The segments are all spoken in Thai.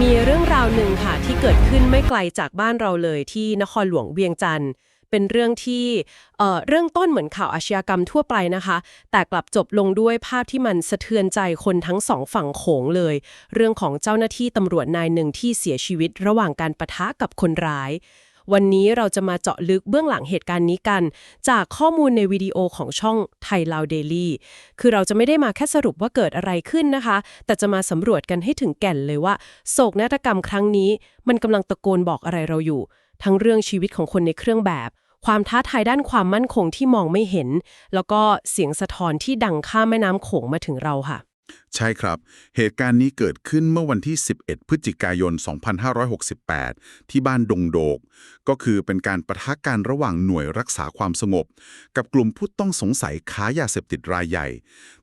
มีเรื่องราวหนึ่งค่ะที่เกิดขึ้นไม่ไกลจากบ้านเราเลยที่นครหลวงเวียงจันทร์เป็นเรื่องที่เอ่อเรื่องต้นเหมือนข่าวอาชญากรรมทั่วไปนะคะ แต่กลับจบลงด้วยภาพที่มันสะเทือนใจคนทั้งสองฝั่งโขงเลย เรื่องของเจ้าหน้าที่ตำรวจนายหนึ่งที่เสียชีวิตระหว่างการปะทะกับคนร้าย วันนี้เราจะมาเจาะลึกเบื้องหลังเหตุการณ์นี้กัน จากข้อมูลในวิดีโอของช่องไทยลาวเดลี่คือเราจะไม่ได้มาแค่สรุปว่าเกิดอะไรขึ้นนะคะ แต่จะมาสำรวจกันให้ถึงแก่นเลยว่า โศกนาฏกรรมครั้งนี้ มันกำลังตะโกนบอกอะไรเราอยู่ ทั้งเรื่องชีวิตของคนในเครื่องแบบ ความท้าทายด้านความมั่นคงที่มองไม่เห็น แล้วก็เสียงสะท้อนที่ดังข้ามแม่น้ำโขงมาถึงเราค่ะ ใช่ครับ เหตุการณ์นี้เกิดขึ้นเมื่อวันที่ 11 พฤศจิกายน 2568 ที่บ้านดงโดก ก็คือเป็นการประทะกันระหว่างหน่วยรักษาความสงบ กับกลุ่มผู้ต้องสงสัยค้ายาเสพติดรายใหญ่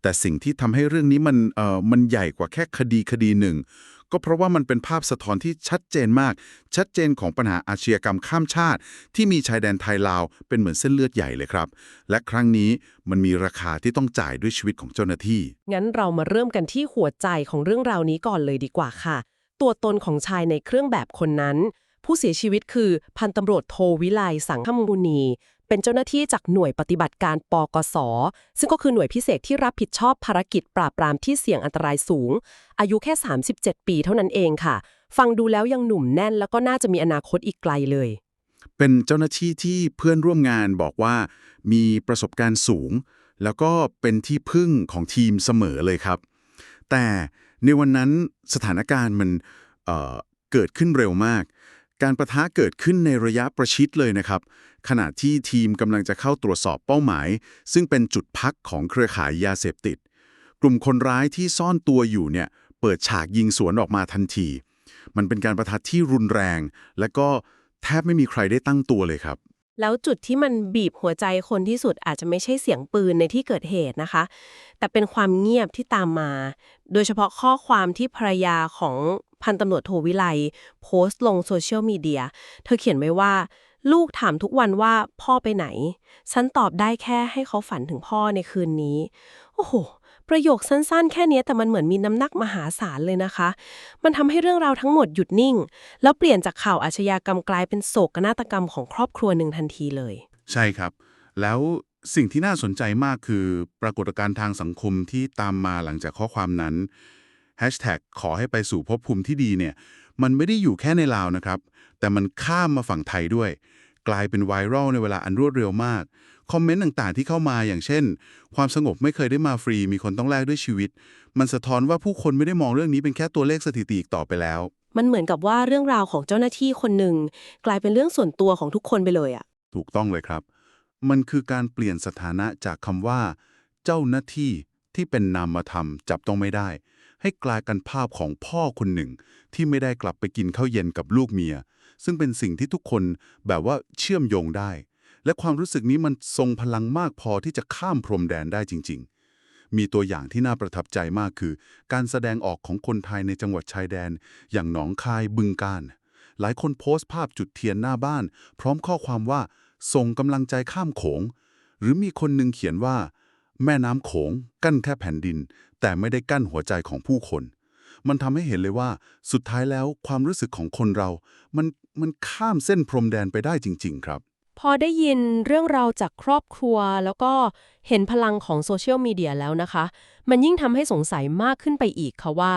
แต่สิ่งที่ทำให้เรื่องนี้มันเอ่อมันใหญ่กว่าแค่คดีคดีหนึ่ง ก็เพราะว่ามันเป็นภาพสะท้อนที่ชัดเจนมาก ชัดเจนของปัญหาอาชญากรรมข้ามชาติ ที่มีชายแดนไทยลาวเป็นเหมือนเส้นเลือดใหญ่เลยครับ และครั้งนี้มันมีราคาที่ต้องจ่ายด้วยชีวิตของเจ้าหน้าที่ งั้นเรามาเริ่มกันที่หัวใจของเรื่องราวนี้ก่อนเลยดีกว่าค่ะ ตัวตนของชายในเครื่องแบบคนนั้น ผู้เสียชีวิตคือพันตำรวจโทวิไลสังคมุนี เป็นเจ้าหน้าที่จากหน่วยปฏิบัติการปกส ซึ่งก็คือหน่วยพิเศษที่รับผิดชอบภารกิจปราบปรามที่เสี่ยงอันตรายสูง อายุแค่ 37 ปีเท่านั้นเองค่ะ ฟังดูแล้วยังหนุ่มแน่นแล้วก็น่าจะมีอนาคตอีกไกลเลย เป็นเจ้าหน้าที่ที่เพื่อนร่วมงานบอกว่า มีประสบการณ์สูง แล้วก็เป็นที่พึ่งของทีมเสมอเลยครับ แต่ในวันนั้นสถานการณ์มันเเกิดขึ้นเร็วมาก การประทะเกิดขึ้นในระยะประชิดเลยนะครับ ขณะที่ทีมกำลังจะเข้าตรวจสอบเป้าหมาย ซึ่งเป็นจุดพักของเครือข่ายยาเสพติด กลุ่มคนร้ายที่ซ่อนตัวอยู่เนี่ยเปิดฉากยิงสวนออกมาทันที มันเป็นการประทะที่รุนแรง และก็แทบไม่มีใครได้ตั้งตัวเลยครับ แล้วจุดที่มันบีบหัวใจคนที่สุดอาจจะไม่ใช่เสียงปืนในที่เกิดเหตุนะคะ แต่เป็นความเงียบที่ตามมา โดยเฉพาะข้อความที่ภรรยาของพันตำรวจโทวิไลโพสต์ลงโซเชียลมีเดีย เธอเขียนไว้ว่า ลูกถามทุกวันว่าพ่อไปไหน ฉันตอบได้แค่ให้เขาฝันถึงพ่อในคืนนี้ โอ้โห ประโยคสั้นๆ แค่เนี้ยแต่มันเหมือนมีน้ำหนักมหาศาลเลยนะคะ มันทำให้เรื่องราวทั้งหมดหยุดนิ่ง แล้วเปลี่ยนจากข่าวอาชญากรรมกลายเป็นโศกนาฏกรรมของครอบครัวหนึ่งทันทีเลย ใช่ครับ แล้วสิ่งที่น่าสนใจมากคือ ปรากฏการณ์ทางสังคมที่ตามมาหลังจากข้อความนั้น Hashtag ขอให้ไปสู่ภพภูมิที่ดีเนี่ย มันไม่ได้อยู่แค่ในลาวนะครับ แต่มันข้ามมาฝั่งไทยด้วย กลายเป็นไวรัลในเวลาอันรวดเร็วมาก คอมเมนต์ต่างๆ ที่เข้ามาอย่างเช่น ความสงบไม่เคยได้มาฟรี มีคนต้องแลกด้วยชีวิต มันสะท้อนว่าผู้คนไม่ได้มองเรื่องนี้เป็นแค่ตัวเลขสถิติอีกต่อไปแล้ว มันเหมือนกับว่าเรื่องราวของเจ้าหน้าที่คนหนึ่งกลายเป็นเรื่องส่วนตัวของทุกคนไปเลยอะถูกต้องเลยครับ มันคือการเปลี่ยนสถานะจากคำว่า เจ้าหน้าที่ที่เป็นนามธรรมจับต้องไม่ได้ ให้กลายกันภาพของพ่อคนหนึ่ง ที่ไม่ได้กลับไปกินข้าวเย็นกับลูกเมีย ซึ่งเป็นสิ่งที่ทุกคนแบบว่าเชื่อมโยงได้ และความรู้สึกนี้มันทรงพลังมากพอที่จะข้ามพรมแดนได้จริง ๆ มีตัวอย่างที่น่าประทับใจมากคือ การแสดงออกของคนไทยในจังหวัดชายแดน อย่างหนองคายบึงกาฬหลายคนโพสต์ภาพจุดเทียนหน้าบ้าน พร้อมข้อความว่า ส่งกำลังใจข้ามโขง หรือมีคนหนึ่งเขียนว่า แม่น้ำโขง กั้นแค่แผ่นดิน แต่ไม่ได้กั้นหัวใจของผู้คน มันทำให้เห็นเลยว่า สุดท้ายแล้วความรู้สึกของคนเรา มันมันข้ามเส้นพรมแดนไปได้จริง ๆ ครับ พอได้ยินเรื่องราวจากครอบครัว แล้วก็เห็นพลังของโซเชียลมีเดียแล้วนะคะ มันยิ่งทำให้สงสัยมากขึ้นไปอีกค่ะว่า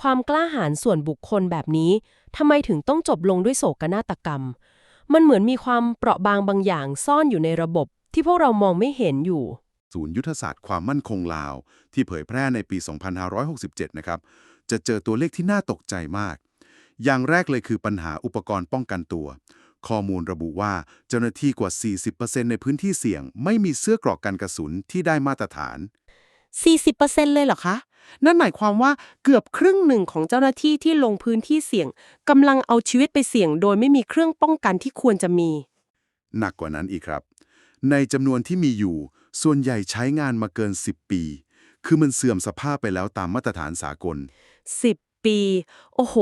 ความกล้าหาญส่วนบุคคลแบบนี้ทำไมถึงต้องจบลงด้วยโศกนาฏกรรม มันเหมือนมีความเปราะบางบางอย่างซ่อนอยู่ในระบบ ที่พวกเรามองไม่เห็นอยู่ ศูนย์ยุทธศาสตร์ความมั่นคงลาว ที่เผยแพร่ในปี 2567 นะครับ จะเจอตัวเลขที่น่าตกใจมาก อย่างแรกเลยคือปัญหาอุปกรณ์ป้องกันตัว ข้อมูลระบุว่าเจ้าหน้าที่กว่า 40%ในพื้นที่เสี่ยง ไม่มีเสื้อกรอกกันกระสุนที่ได้มาตรฐาน 40%เลยเหรอคะ นั่นหมายความว่าเกือบครึ่งหนึ่งของเจ้าหน้าที่ที่ลงพื้นที่เสี่ยงกำลังเอาชีวิตไปเสี่ยง โดยไม่มีเครื่องป้องกันที่ควรจะมี หนักกว่านั้นอีกครับ ในจำนวนที่มีอยู่ ส่วนใหญ่ใช้งานมาเกิน 10 ปี คือมันเสื่อมสภาพไปแล้วตามมาตรฐานสากล 10 ปี โอ้โห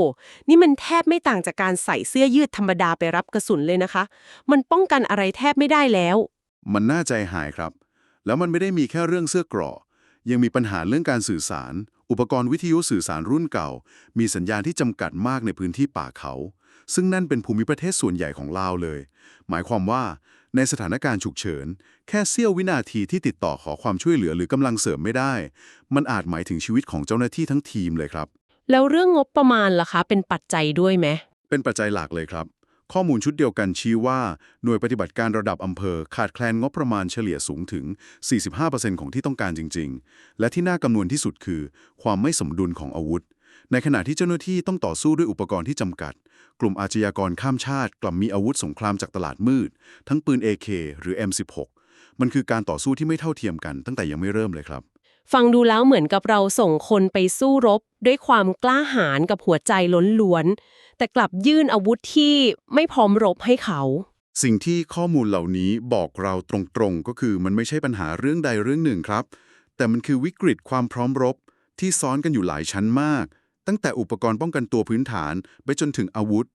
นี่มันแทบไม่ต่างจากการใส่เสื้อยืดธรรมดาไปรับกระสุนเลยนะคะ มันป้องกันอะไรแทบไม่ได้แล้ว มันน่าใจหายครับ แล้วมันไม่ได้มีแค่เรื่องเสื้อเกราะยังมีปัญหาเรื่องการสื่อสาร อุปกรณ์วิทยุสื่อสารรุ่นเก่า มีสัญญาณที่จำกัดมากในพื้นที่ป่าเขา ซึ่งนั่นเป็นภูมิประเทศส่วนใหญ่ของลาวเลย หมายความว่าในสถานการณ์ฉุกเฉิน แค่เสี้ยววินาทีที่ติดต่อขอความช่วยเหลือหรือกำลังเสริมไม่ได้ มันอาจหมายถึงชีวิตของเจ้าหน้าที่ทั้งทีมเลยครับ แล้วเรื่องงบประมาณล่ะคะ เป็นปัจจัยด้วยไหมเป็นปัจจัยหลักเลยครับ ข้อมูลชุดเดียวกันชี้ว่า หน่วยปฏิบัติการระดับอำเภอ ขาดแคลนงบประมาณเฉลี่ยสูงถึง 45%ของที่ต้องการจริง ๆ และที่น่ากังวลที่สุดคือ ความไม่สมดุลของอาวุธ ในขณะที่เจ้าหน้าที่ต้องต่อสู้ด้วยอุปกรณ์ที่จำกัด กลุ่มอาชญากรข้ามชาติกลับมีอาวุธสงครามจากตลาดมืด ทั้งปืน AK หรือ M16 มันคือการต่อสู้ที่ไม่เท่าเทียมกันตั้งแต่ยังไม่เริ่มเลยครับ ฟังดูแล้วเหมือนกับเราส่งคนไปสู้รบ ด้วยความกล้าหาญกับหัวใจล้นล้วน แต่กลับยื่นอาวุธที่ไม่พร้อมรบให้เขา สิ่งที่ข้อมูลเหล่านี้บอกเราตรงๆ ก็คือมันไม่ใช่ปัญหาเรื่องใดเรื่องหนึ่งครับ แต่มันคือวิกฤตความพร้อมรบ ที่ซ้อนกันอยู่หลายชั้นมาก ตั้งแต่อุปกรณ์ป้องกันตัวพื้นฐาน ไปจนถึงอาวุธ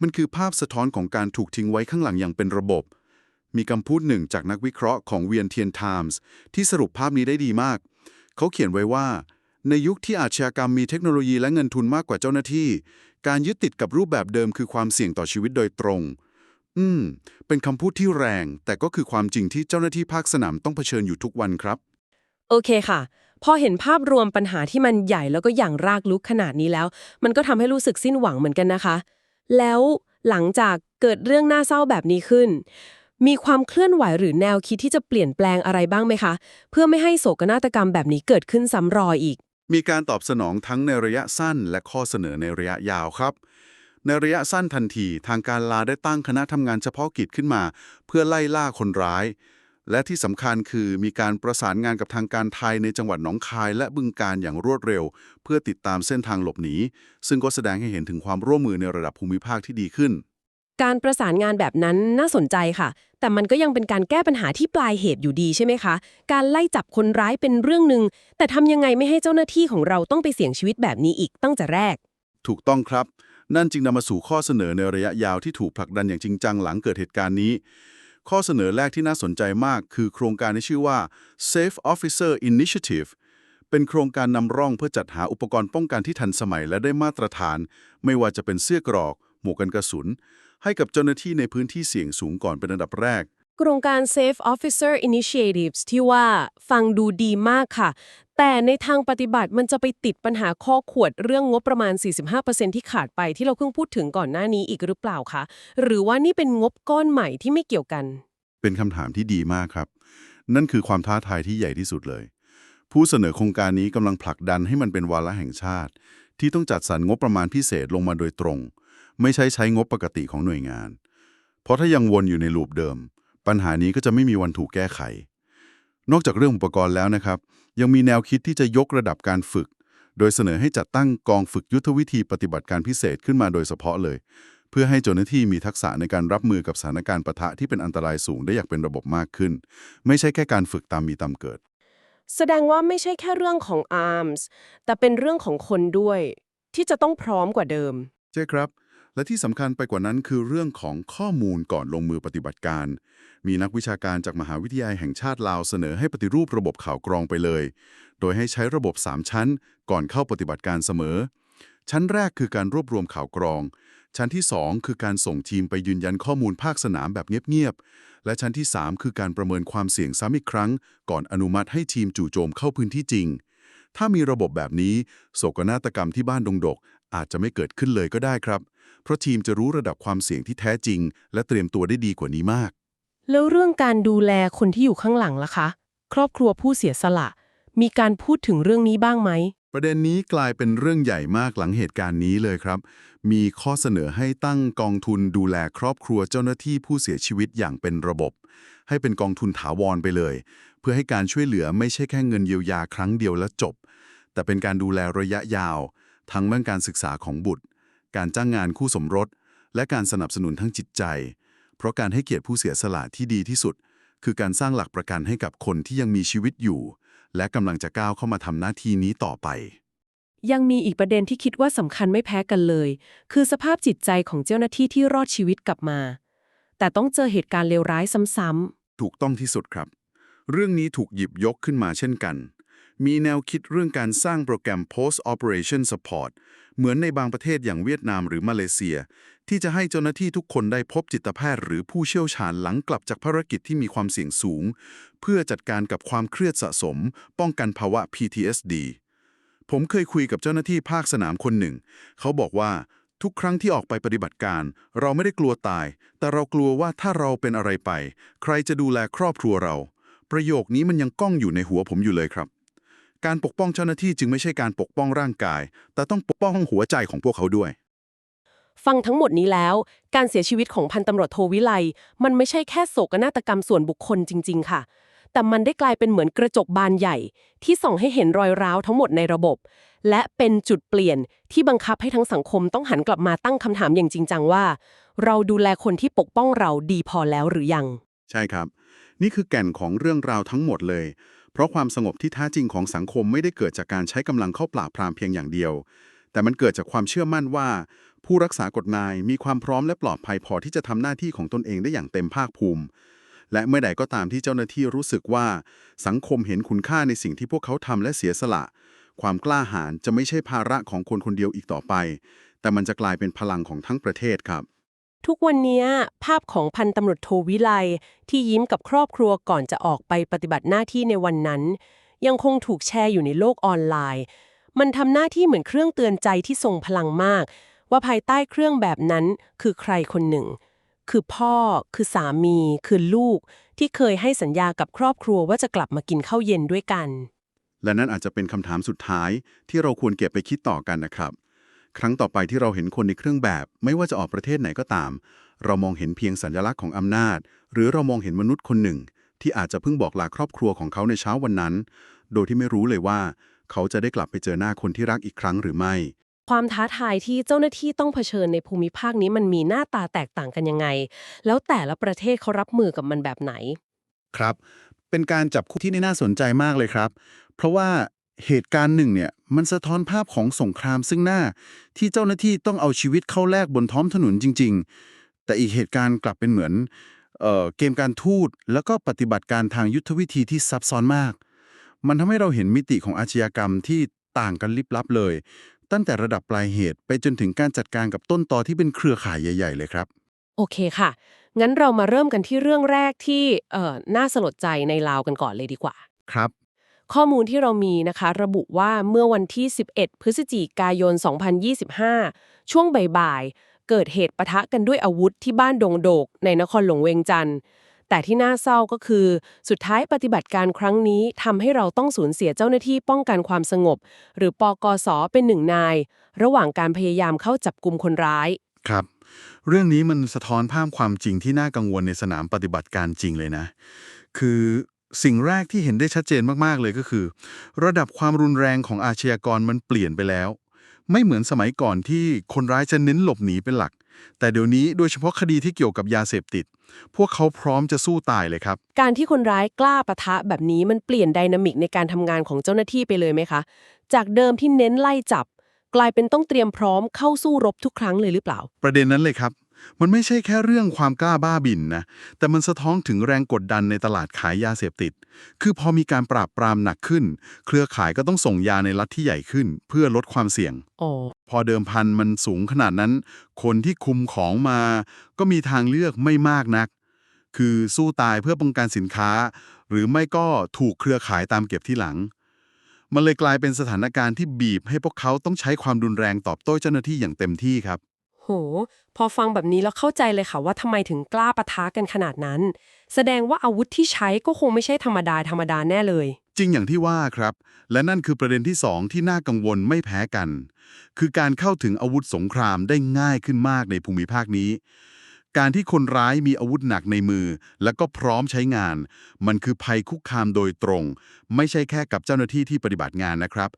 มันคือภาพสะท้อนของการถูกทิ้งไว้ข้างหลังอย่างเป็นระบบ มีคำพูดหนึ่งจากนักวิเคราะห์ของเวียนเทียนไทมส์ที่สรุปภาพนี้ได้ดีมาก เขาเขียนไว้ว่า ในยุคที่อาชญากรรมมีเทคโนโลยีและเงินทุนมากกว่าเจ้าหน้าที่ การยึดติดกับรูปแบบเดิมคือความเสี่ยงต่อชีวิตโดยตรง อืม เป็นคำพูดที่แรง แต่ก็คือความจริงที่เจ้าหน้าที่ภาคสนามต้องเผชิญอยู่ทุกวันครับ โอเคค่ะ พอเห็นภาพรวมปัญหาที่มันใหญ่แล้วก็อย่างรากลึกขนาดนี้แล้ว มันก็ทำให้รู้สึกสิ้นหวังเหมือนกันนะคะ แล้วหลังจากเกิดเรื่องน่าเศร้าแบบนี้ขึ้น มีความเคลื่อนไหวหรือแนวคิดที่จะเปลี่ยนแปลงอะไรบ้างไหมคะ เพื่อไม่ให้โศกนาฏกรรมแบบนี้เกิดขึ้นซ้ำรอยอีก มีการตอบสนองทั้งในระยะสั้นและข้อเสนอในระยะยาวครับ ในระยะสั้นทันที ทางการลาได้ตั้งคณะทำงานเฉพาะกิจขึ้นมา เพื่อไล่ล่าคนร้าย และที่สำคัญคือมีการประสานงานกับทางการไทยในจังหวัดหนองคาย และบึงการอย่างรวดเร็ว เพื่อติดตามเส้นทางหลบหนีซึ่งก็แสดงให้เห็นถึงความร่วมมือในระดับภูมิภาคที่ดีขึ้น การประสานงานแบบนั้นน่าสนใจค่ะ แต่มันก็ยังเป็นการแก้ปัญหาที่ปลายเหตุอยู่ดีใช่ไหมคะ การไล่จับคนร้ายเป็นเรื่องหนึ่ง แต่ทำยังไงไม่ให้เจ้าหน้าที่ของเราต้องไปเสี่ยงชีวิตแบบนี้อีกตั้งแต่แรก ถูกต้องครับ นั่นจึงนำมาสู่ข้อเสนอในระยะยาวที่ถูกผลักดันอย่างจริงจังหลังเกิดเหตุการณ์นี้ ข้อเสนอแรกที่น่าสนใจมาก คือโครงการที่ชื่อว่า Safe Officer Initiative เป็นโครงการนำร่องเพื่อจัดหาอุปกรณ์ป้องกันที่ทันสมัยและได้มาตรฐาน ไม่ว่าจะเป็นเสื้อกรอก หมวกกันกระสุน ให้กับเจ้าหน้าที่ในพื้นที่เสี่ยงสูงก่อนเป็นอันดับแรก โครงการ Safe Officer Initiatives ที่ว่าฟังดูดีมากค่ะ แต่ในทางปฏิบัติมันจะไปติดปัญหาข้อขวดเรื่องงบประมาณ 45%ที่ขาดไปที่เราเพิ่งพูดถึงก่อนหน้านี้อีกหรือเปล่าคะ หรือว่านี่เป็นงบก้อนใหม่ที่ไม่เกี่ยวกัน เป็นคำถามที่ดีมากครับ นั่นคือความท้าทายที่ใหญ่ที่สุดเลย ผู้เสนอโครงการนี้กำลังผลักดันให้มันเป็นวาระแห่งชาติ ที่ต้องจัดสรรงบประมาณพิเศษลงมาโดยตรง ไม่ใช่ใช้งบปกติของหน่วยงาน เพราะถ้ายังวนอยู่ในลูปเดิม ปัญหานี้ก็จะไม่มีวันถูกแก้ไข นอกจากเรื่องอุปกรณ์แล้วนะครับ ยังมีแนวคิดที่จะยกระดับการฝึก โดยเสนอให้จัดตั้งกองฝึกยุทธวิธีปฏิบัติการพิเศษขึ้นมาโดยเฉพาะเลย เพื่อให้เจ้าหน้าที่มีทักษะในการรับมือกับสถานการณ์ปะทะที่เป็นอันตรายสูงได้อย่างเป็นระบบมากขึ้น ไม่ใช่แค่การฝึกตามมีตามเกิด แสดงว่าไม่ใช่แค่เรื่องของ arms แต่เป็นเรื่องของคนด้วย ที่จะต้องพร้อมกว่าเดิม ใช่ครับ และที่สำคัญไปกว่านั้นคือเรื่องของข้อมูลก่อนลงมือปฏิบัติการ มีนักวิชาการจากมหาวิทยาลัยแห่งชาติลาวเสนอให้ปฏิรูประบบข่าวกรองไปเลย โดยให้ใช้ระบบ 3 ชั้น ก่อนเข้าปฏิบัติการเสมอ ชั้นแรกคือการรวบรวมข่าวกรอง ชั้นที่ 2 คือการส่งทีมไปยืนยันข้อมูลภาคสนามแบบเงียบๆ และชั้นที่ 3 คือการประเมินความเสี่ยงซ้ำอีกครั้ง ก่อนอนุมัติให้ทีมจู่โจมเข้าพื้นที่จริง ถ้ามีระบบแบบนี้ โศกนาฏกรรมที่บ้านดงดกอาจจะไม่เกิดขึ้นเลยก็ได้ครับ เพราะทีมจะรู้ระดับความเสี่ยงที่แท้จริง และเตรียมตัวได้ดีกว่านี้มาก แล้วเรื่องการดูแลคนที่อยู่ข้างหลังล่ะคะ ครอบครัวผู้เสียสละ มีการพูดถึงเรื่องนี้บ้างไหม ประเด็นนี้กลายเป็นเรื่องใหญ่มากหลังเหตุการณ์นี้เลยครับ มีข้อเสนอให้ตั้งกองทุนดูแลครอบครัวเจ้าหน้าที่ผู้เสียชีวิตอย่างเป็นระบบ ให้เป็นกองทุนถาวรไปเลย เพื่อให้การช่วยเหลือไม่ใช่แค่เงินเยียวยาครั้งเดียวและจบ แต่เป็นการดูแลระยะยาว ทั้งเรื่องการศึกษาของบุตร การจ้างงานคู่สมรส และการสนับสนุนทั้งจิตใจ เพราะการให้เกียรติผู้เสียสละที่ดีที่สุด คือการสร้างหลักประกันให้กับคนที่ยังมีชีวิตอยู่ และกำลังจะก้าวเข้ามาทำหน้าที่นี้ต่อไป ยังมีอีกประเด็นที่คิดว่าสำคัญไม่แพ้กันเลย คือสภาพจิตใจของเจ้าหน้าที่ที่รอดชีวิตกลับมา แต่ต้องเจอเหตุการณ์เลวร้ายซ้ำถูกต้องที่สุดครับ เรื่องนี้ถูกหยิบยกขึ้นมาเช่นกัน มีแนวคิดเรื่องการสร้างโปรแกรม post operation support เหมือนในบางประเทศอย่างเวียดนามหรือมาเลเซีย ที่จะให้เจ้าหน้าที่ทุกคนได้พบจิตแพทย์หรือผู้เชี่ยวชาญหลังกลับจากภารกิจที่มีความเสี่ยงสูง เพื่อจัดการกับความเครียดสะสม ป้องกันภาวะ PTSD ผมเคยคุยกับเจ้าหน้าที่ภาคสนามคนหนึ่ง เขาบอกว่าทุกครั้งที่ออกไปปฏิบัติการ เราไม่ได้กลัวตาย แต่เรากลัวว่าถ้าเราเป็นอะไรไป ใครจะดูแลครอบครัวเรา ประโยคนี้มันยังก้องอยู่ในหัวผมอยู่เลยครับ การปกป้องเจ้าหน้าที่จึงไม่ใช่การปกป้องร่างกาย แต่ต้องปกป้องหัวใจของพวกเขาด้วย ฟังทั้งหมดนี้แล้ว การเสียชีวิตของพันตำรวจโทวิไล มันไม่ใช่แค่โศกนาฏกรรมส่วนบุคคลจริง ๆ ค่ะ แต่มันได้กลายเป็นเหมือนกระจกบานใหญ่ ที่ส่องให้เห็นรอยร้าวทั้งหมดในระบบ และเป็นจุดเปลี่ยนที่บังคับให้ทั้งสังคมต้องหันกลับมาตั้งคำถามอย่างจริงจังว่า เราดูแลคนที่ปกป้องเราดีพอแล้วหรือยัง ใช่ครับ นี่คือแก่นของเรื่องราวทั้งหมดเลย เพราะความสงบที่แท้จริงของสังคมไม่ได้เกิดจากการใช้กำลังเข้าปราบปรามเพียงอย่างเดียว แต่มันเกิดจากความเชื่อมั่นว่า ผู้รักษากฎหมายมีความพร้อมและปลอดภัยพอที่จะทำหน้าที่ของตนเองได้อย่างเต็มภาคภูมิ และเมื่อใดก็ตามที่เจ้าหน้าที่รู้สึกว่า สังคมเห็นคุณค่าในสิ่งที่พวกเขาทำและเสียสละ ความกล้าหาญจะไม่ใช่ภาระของคนคนเดียวอีกต่อไป แต่มันจะกลายเป็นพลังของทั้งประเทศครับ ทุกวันนี้ภาพของพันตำรวจโทวิไลที่ยิ้มกับครอบครัวก่อนจะออกไปปฏิบัติหน้าที่ในวันนั้น ยังคงถูกแชร์อยู่ในโลกออนไลน์ มันทำหน้าที่เหมือนเครื่องเตือนใจที่ทรงพลังมาก ว่าภายใต้เครื่องแบบนั้นคือใครคนหนึ่ง คือพ่อ คือสามี คือลูก ที่เคยให้สัญญากับครอบครัวว่าจะกลับมากินข้าวเย็นด้วยกัน และนั่นอาจจะเป็นคำถามสุดท้ายที่เราควรเก็บไปคิดต่อกันนะครับ ครั้งต่อไปที่เราเห็นคนในเครื่องแบบ ไม่ว่าจะออกประเทศไหนก็ตาม เรามองเห็นเพียงสัญลักษณ์ของอำนาจ หรือเรามองเห็นมนุษย์คนหนึ่ง ที่อาจจะเพิ่งบอกลาครอบครัวของเขาในเช้าวันนั้น โดยที่ไม่รู้เลยว่า เขาจะได้กลับไปเจอหน้าคนที่รักอีกครั้งหรือไม่ ความท้าทายที่เจ้าหน้าที่ต้องเผชิญในภูมิภาคนี้มันมีหน้าตาแตกต่างกันยังไง แล้วแต่ละประเทศเขารับมือกับมันแบบไหน ครับ เป็นการจับคู่ที่น่าสนใจมากเลยครับ เพราะว่า เหตุการณ์หนึ่งเนี่ยมันสะท้อนภาพของสงครามซึ่งหน้าที่เจ้าหน้าที่ต้องเอาชีวิตเข้าแลกบนท้องถนนจริง ๆ แต่อีกเหตุการณ์กลับเป็นเหมือนเอ่อเกมการทูตแล้วก็ปฏิบัติการทางยุทธวิธีที่ซับซ้อนมาก มันทำให้เราเห็นมิติของอาชญากรรมที่ต่างกันลิบลับเลย ตั้งแต่ระดับปลายเหตุไปจนถึงการจัดการกับต้นตอที่เป็นเครือข่ายใหญ่ ๆ เลยครับ โอเคค่ะ งั้นเรามาเริ่มกันที่เรื่องแรกที่เอ่อน่าสลดใจในลาวกันก่อนเลยดีกว่า ครับ ข้อมูลที่เรามีนะคะ ระบุว่าเมื่อวันที่ 11 พฤศจิกายน 2025 ช่วงบ่ายๆ เกิดเหตุปะทะกันด้วยอาวุธที่บ้านดงโดก ในนครหลวงเวียงจันทร์แต่ที่น่าเศร้าก็คือ สุดท้ายปฏิบัติการครั้งนี้ทำให้เราต้องสูญเสียเจ้าหน้าที่ป้องกันความสงบ หรือปอกสเป็นหนึ่งนาย ระหว่างการพยายามเข้าจับกลุ่มคนร้าย ครับ เรื่องนี้มันสะท้อนภาพความจริงที่น่ากังวลในสนามปฏิบัติการจริงเลยนะ คือ สิ่งแรกที่เห็นได้ชัดเจนมากๆเลยก็คือ ระดับความรุนแรงของอาชญากรมันเปลี่ยนไปแล้ว ไม่เหมือนสมัยก่อนที่คนร้ายจะเน้นหลบหนีเป็นหลัก แต่เดี๋ยวนี้โดยเฉพาะคดีที่เกี่ยวกับยาเสพติด พวกเขาพร้อมจะสู้ตายเลยครับ การที่คนร้ายกล้าปะทะแบบนี้มันเปลี่ยนไดนามิกในการทำงานของเจ้าหน้าที่ไปเลยไหมคะ จากเดิมที่เน้นไล่จับ กลายเป็นต้องเตรียมพร้อมเข้าสู้รบทุกครั้งเลยหรือเปล่า ประเด็นนั้นเลยครับ มันไม่ใช่แค่เรื่องความกล้าบ้าบินนะ แต่มันสะท้อนถึงแรงกดดันในตลาดขายยาเสพติด คือพอมีการปราบปรามหนักขึ้น เครือข่ายก็ต้องส่งยาในรัฐที่ใหญ่ขึ้น เพื่อลดความเสี่ยงอ๋อพอเดิมพันมันสูงขนาดนั้น คนที่คุมของมา ก็มีทางเลือกไม่มากนัก คือสู้ตายเพื่อป้องกันสินค้า หรือไม่ก็ถูกเครือข่ายตามเก็บที่หลัง มันเลยกลายเป็นสถานการณ์ที่บีบให้พวกเขาต้องใช้ความรุนแรงตอบโต้เจ้าหน้าที่อย่างเต็มที่ครับ โห พอฟังแบบนี้แล้วเข้าใจเลยค่ะว่าทำไมถึงกล้าปะทะกันขนาดนั้น แสดงว่าอาวุธที่ใช้ก็คงไม่ใช่ธรรมดาธรรมดาแน่เลย จริงอย่างที่ว่าครับ และนั่นคือประเด็นที่สองที่น่ากังวลไม่แพ้กัน คือการเข้าถึงอาวุธสงครามได้ง่ายขึ้นมากในภูมิภาคนี้ การที่คนร้ายมีอาวุธหนักในมือ แล้วก็พร้อมใช้งาน มันคือภัยคุกคามโดยตรง ไม่ใช่แค่กับเจ้าหน้าที่ที่ปฏิบัติงานนะครับ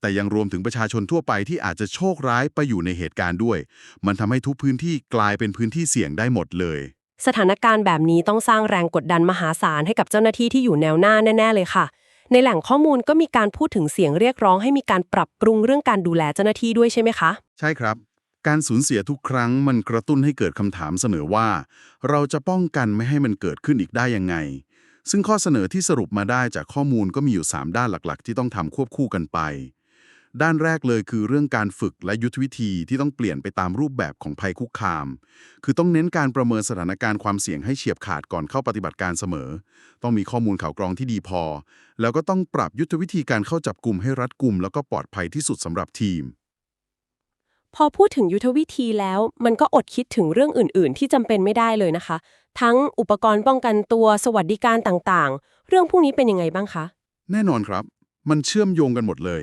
แต่ยังรวมถึงประชาชนทั่วไปที่อาจจะโชคร้ายไปอยู่ในเหตุการณ์ด้วย มันทำให้ทุกพื้นที่กลายเป็นพื้นที่เสี่ยงได้หมดเลย สถานการณ์แบบนี้ต้องสร้างแรงกดดันมหาศาลให้กับเจ้าหน้าที่ที่อยู่แนวหน้าแน่ ๆ เลยค่ะ ในแหล่งข้อมูลก็มีการพูดถึงเสียงเรียกร้องให้มีการปรับปรุงเรื่องการดูแลเจ้าหน้าที่ด้วยใช่ไหมคะ ใช่ครับ การสูญเสียทุกครั้งมันกระตุ้นให้เกิดคำถามเสมอว่า เราจะป้องกันไม่ให้มันเกิดขึ้นอีกได้ยังไง ซึ่งข้อเสนอที่สรุปมาได้จากข้อมูลก็มีอยู่ 3 ด้านหลักๆ ที่ต้องทำควบคู่กันไป ด้านแรกเลยคือเรื่องการฝึกและยุทธวิธีที่ต้องเปลี่ยนไปตามรูปแบบของภัยคุกคาม คือต้องเน้นการประเมินสถานการณ์ความเสี่ยงให้เฉียบขาดก่อนเข้าปฏิบัติการเสมอ ต้องมีข้อมูลข่าวกรองที่ดีพอ แล้วก็ต้องปรับยุทธวิธีการเข้าจับกลุ่มให้รัดกุมแล้วก็ปลอดภัยที่สุดสำหรับทีม พอพูดถึงยุทธวิธีแล้ว มันก็อดคิดถึงเรื่องอื่น ๆ ที่จำเป็นไม่ได้เลยนะคะ ทั้งอุปกรณ์ป้องกันตัวสวัสดิการต่างๆ เรื่องพวกนี้เป็นยังไงบ้างคะ แน่นอนครับ มันเชื่อมโยงกันหมดเลย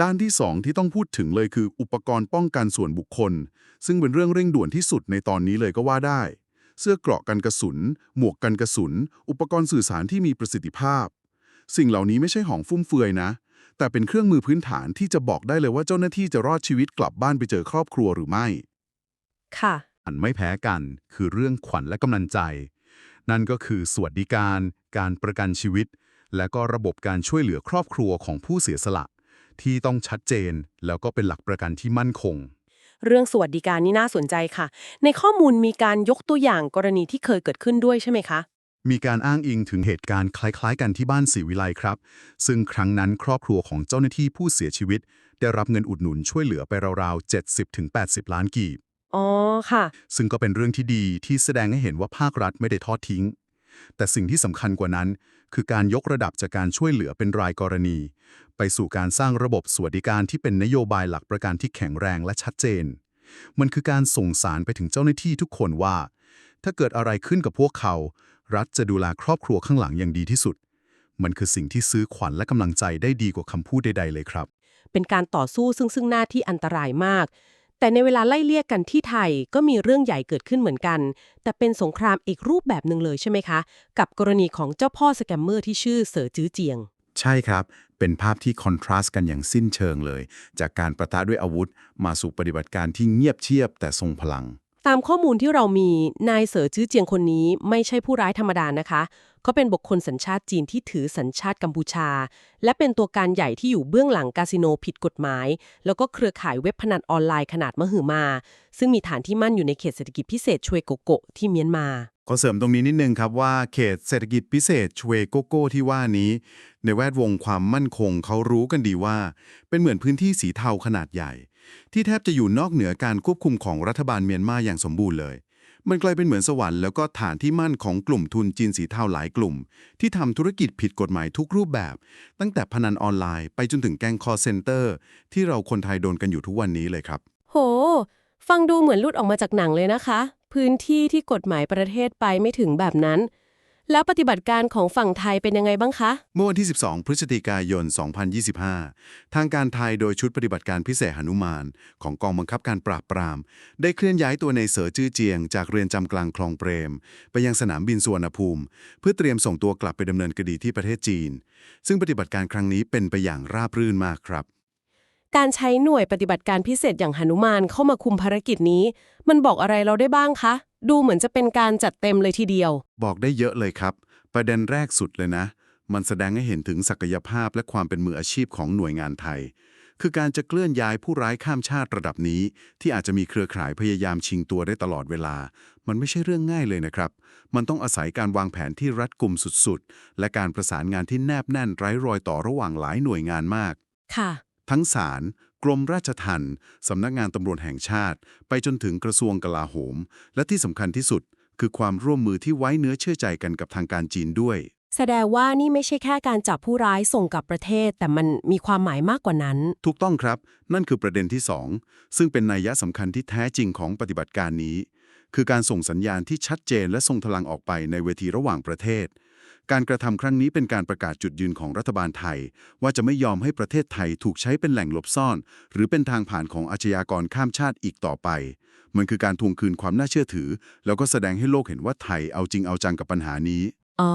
ด้านที่ 2 ที่ต้องพูดถึงเลยคืออุปกรณ์ป้องกันส่วนบุคคล ซึ่งเป็นเรื่องเร่งด่วนที่สุดในตอนนี้เลยก็ว่าได้ เสื้อเกราะกันกระสุน หมวกกันกระสุน อุปกรณ์สื่อสารที่มีประสิทธิภาพ สิ่งเหล่านี้ไม่ใช่ของฟุ่มเฟือยนะ แต่เป็นเครื่องมือพื้นฐานที่จะบอกได้เลยว่าเจ้าหน้าที่จะรอดชีวิตกลับบ้านไปเจอครอบครัวหรือไม่ ค่ะอันไม่แพ้กันคือเรื่องขวัญและกำลังใจ นั่นก็คือสวัสดิการ การประกันชีวิต และก็ระบบการช่วยเหลือครอบครัวของผู้เสียสละ ที่ต้องชัดเจน แล้วก็เป็นหลักประกันที่มั่นคง เรื่องสวัสดิการนี่น่าสนใจค่ะ ในข้อมูลมีการยกตัวอย่างกรณีที่เคยเกิดขึ้นด้วยใช่ไหมคะ มีการอ้างอิงถึงเหตุการณ์คล้ายๆ กันที่บ้านศรีวิไลครับ ซึ่งครั้งนั้นครอบครัวของเจ้าหน้าที่ผู้เสียชีวิต ได้รับเงินอุดหนุนช่วยเหลือไปราวๆ70-80 ล้านกีบ อ๋อ ค่ะ ซึ่งก็เป็นเรื่องที่ดีที่แสดงให้เห็นว่าภาครัฐไม่ได้ทอดทิ้ง แต่สิ่งที่สำคัญกว่านั้น คือการยกระดับจากการช่วยเหลือเป็นรายกรณี ไปสู่การสร้างระบบสวัสดิการที่เป็นนโยบายหลักประกันที่แข็งแรงและชัดเจน มันคือการส่งสารไปถึงเจ้าหน้าที่ทุกคนว่า ถ้าเกิดอะไรขึ้นกับพวกเขา รัฐจะดูแลครอบครัวข้างหลังอย่างดีที่สุด มันคือสิ่งที่ซื้อขวัญและกำลังใจได้ดีกว่าคำพูดใด ๆ เลยครับ เป็นการต่อสู้ซึ่งซึ่งหน้าที่อันตรายมาก แต่ในเวลาไล่เลี่ยกันที่ไทยก็มีเรื่องใหญ่เกิดขึ้นเหมือนกัน แต่เป็นสงครามอีกรูปแบบหนึ่งเลยใช่ไหมคะ กับกรณีของเจ้าพ่อสแกมเมอร์ที่ชื่อเสอจื้อเจียง ใช่ครับ เป็นภาพที่คอนทราสต์กันอย่างสิ้นเชิงเลย จากการประทะด้วยอาวุธ มาสู่ปฏิบัติการที่เงียบเชียบแต่ทรงพลัง ตามข้อมูลที่เรามีนายเสือจื้อเจียงคนนี้ไม่ใช่ผู้ร้ายธรรมดานะคะ เขาเป็นบุคคลสัญชาติจีนที่ถือสัญชาติกัมพูชา และเป็นตัวการใหญ่ที่อยู่เบื้องหลังคาสิโนผิดกฎหมาย แล้วก็เครือข่ายเว็บพนันออนไลน์ขนาดมหึมา ซึ่งมีฐานที่มั่นอยู่ในเขตเศรษฐกิจพิเศษชเวโกโกที่เมียนมาขอเสริมตรงนี้นิดนึงครับว่าเขตเศรษฐกิจพิเศษชเวโกโก้ที่ว่านี้ ในแวดวงความมั่นคงเขารู้กันดีว่า เป็นเหมือนพื้นที่สีเทาขนาดใหญ่ ที่แทบจะอยู่นอกเหนือการควบคุมของรัฐบาลเมียนมาอย่างสมบูรณ์เลย มันกลายเป็นเหมือนสวรรค์แล้วก็ฐานที่มั่นของกลุ่มทุนจีนสีเทาหลายกลุ่ม ที่ทำธุรกิจผิดกฎหมายทุกรูปแบบ ตั้งแต่พนันออนไลน์ไปจนถึงแก๊งคอเซนเตอร์ ที่เราคนไทยโดนกันอยู่ทุกวันนี้เลยครับ โห ฟังดูเหมือนลุดออกมาจากหนังเลยนะคะ พื้นที่ที่กฎหมายประเทศไปไม่ถึงแบบนั้น แล้วปฏิบัติการของฝั่งไทยเป็นยังไงบ้างคะ เมื่อวันที่ 12 พฤศจิกายน 2025 ทางการไทยโดยชุดปฏิบัติการพิเศษหนุมาน ของกองบังคับการปราบปราม ได้เคลื่อนย้ายตัวในเสือจื้อเจียง จากเรือนจำกลางคลองเปรม ไปยังสนามบินสุวรรณภูมิ เพื่อเตรียมส่งตัวกลับไปดำเนินคดีที่ประเทศจีน ซึ่งปฏิบัติการครั้งนี้เป็นไปอย่างราบรื่นมากครับ การใช้หน่วยปฏิบัติการพิเศษอย่างหนุมานเข้ามาคุมภารกิจนี้ มันบอกอะไรเราได้บ้างคะ ดูเหมือนจะเป็นการจัดเต็มเลยทีเดียว บอกได้เยอะเลยครับ ประเด็นแรกสุดเลยนะ มันแสดงให้เห็นถึงศักยภาพและความเป็นมืออาชีพของหน่วยงานไทย คือการจะเคลื่อนย้ายผู้ร้ายข้ามชาติระดับนี้ ที่อาจจะมีเครือข่ายพยายามชิงตัวได้ตลอดเวลา มันไม่ใช่เรื่องง่ายเลยนะครับ มันต้องอาศัยการวางแผนที่รัดกุมสุดๆ และการประสานงานที่แนบแน่นไร้รอยต่อระหว่างหลายหน่วยงานมาก ค่ะ ทั้งศาลกรมราชทัณฑ์สำนักงานตำรวจแห่งชาติ ไปจนถึงกระทรวงกลาโหม และที่สำคัญที่สุด คือความร่วมมือที่ไว้เนื้อเชื่อใจกันกับทางการจีนด้วย แสดงว่านี่ไม่ใช่แค่การจับผู้ร้ายส่งกลับประเทศ แต่มันมีความหมายมากกว่านั้น ถูกต้องครับ นั่นคือประเด็นที่ 2 ซึ่งเป็นนัยยะสำคัญที่แท้จริงของปฏิบัติการนี้ คือการส่งสัญญาณที่ชัดเจนและทรงพลังออกไปในเวทีระหว่างประเทศ การกระทำครั้งนี้เป็นการประกาศจุดยืนของรัฐบาลไทย ว่าจะไม่ยอมให้ประเทศไทยถูกใช้เป็นแหล่งหลบซ่อน หรือเป็นทางผ่านของอาชญากรข้ามชาติอีกต่อไป มันคือการทวงคืนความน่าเชื่อถือ แล้วก็แสดงให้โลกเห็นว่าไทยเอาจริงเอาจังกับปัญหานี้ อ๋อ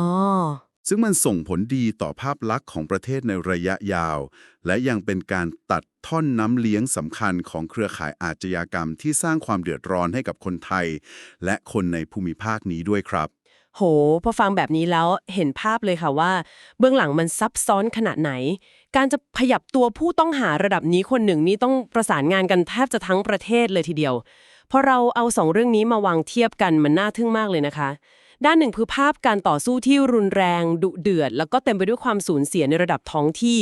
ซึ่งมันส่งผลดีต่อภาพลักษณ์ของประเทศในระยะยาว และยังเป็นการตัดท่อนน้ำเลี้ยงสำคัญของเครือข่ายอาชญากรรมที่สร้างความเดือดร้อนให้กับคนไทย และคนในภูมิภาคนี้ด้วยครับ โห พอฟังแบบนี้แล้วเห็นภาพเลยค่ะว่า เบื้องหลังมันซับซ้อนขนาดไหน การจะขยับตัวผู้ต้องหาระดับนี้คนหนึ่งนี่ต้องประสานงานกันแทบจะทั้งประเทศเลยทีเดียวพอเราเอาสองเรื่องนี้มาวางเทียบกันมันน่าทึ่งมากเลยนะคะ ด้านหนึ่งคือภาพการต่อสู้ที่รุนแรง ดุเดือด แล้วก็เต็มไปด้วยความสูญเสียในระดับท้องที่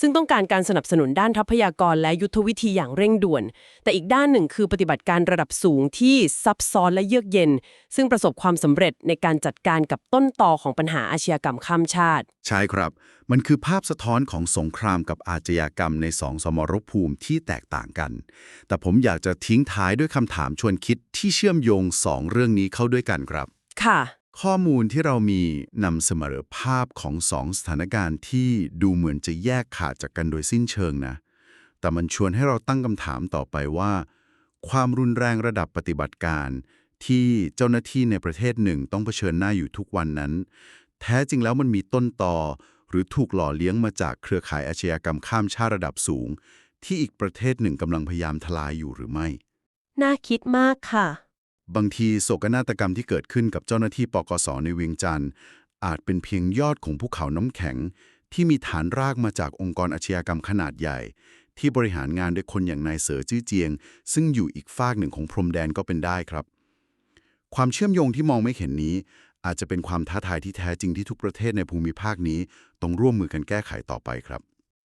ซึ่งต้องการการสนับสนุนด้านทรัพยากรและยุทธวิธีอย่างเร่งด่วน แต่อีกด้านหนึ่งคือปฏิบัติการระดับสูงที่ซับซ้อนและเยือกเย็น ซึ่งประสบความสำเร็จในการจัดการกับต้นตอของปัญหาอาชญากรรมข้ามชาติ ใช่ครับ มันคือภาพสะท้อนของสงครามกับอาชญากรรมในสองสมรภูมิที่แตกต่างกัน แต่ผมอยากจะทิ้งท้ายด้วยคำถามชวนคิดที่เชื่อมโยงสองเรื่องนี้เข้าด้วยกันครับ ค่ะ ข้อมูลที่เรามีนำเสนอภาพของสองสถานการณ์ที่ดูเหมือนจะแยกขาดจากกันโดยสิ้นเชิงนะ แต่มันชวนให้เราตั้งคำถามต่อไปว่า ความรุนแรงระดับปฏิบัติการ ที่เจ้าหน้าที่ในประเทศหนึ่งต้องเผชิญหน้าอยู่ทุกวันนั้น แท้จริงแล้วมันมีต้นตอหรือถูกหล่อเลี้ยงมาจากเครือข่ายอาชญากรรมข้ามชาติระดับสูง ที่อีกประเทศหนึ่งกำลังพยายามทลายอยู่หรือไม่ น่าคิดมากค่ะ บางทีโศกนาฏกรรมที่เกิดขึ้นกับเจ้าหน้าที่ปกสในเวียงจันทร์อาจเป็นเพียงยอดของภูเขาน้ำแข็ง ที่มีฐานรากมาจากองค์กรอาชญากรรมขนาดใหญ่ ที่บริหารงานโดยคนอย่างนายเสือจื้อเจียง ซึ่งอยู่อีกฟากหนึ่งของพรมแดนก็เป็นได้ครับ ความเชื่อมโยงที่มองไม่เห็นนี้ อาจจะเป็นความท้าทายที่แท้จริงที่ทุกประเทศในภูมิภาคนี้ต้องร่วมมือกันแก้ไขต่อไปครับ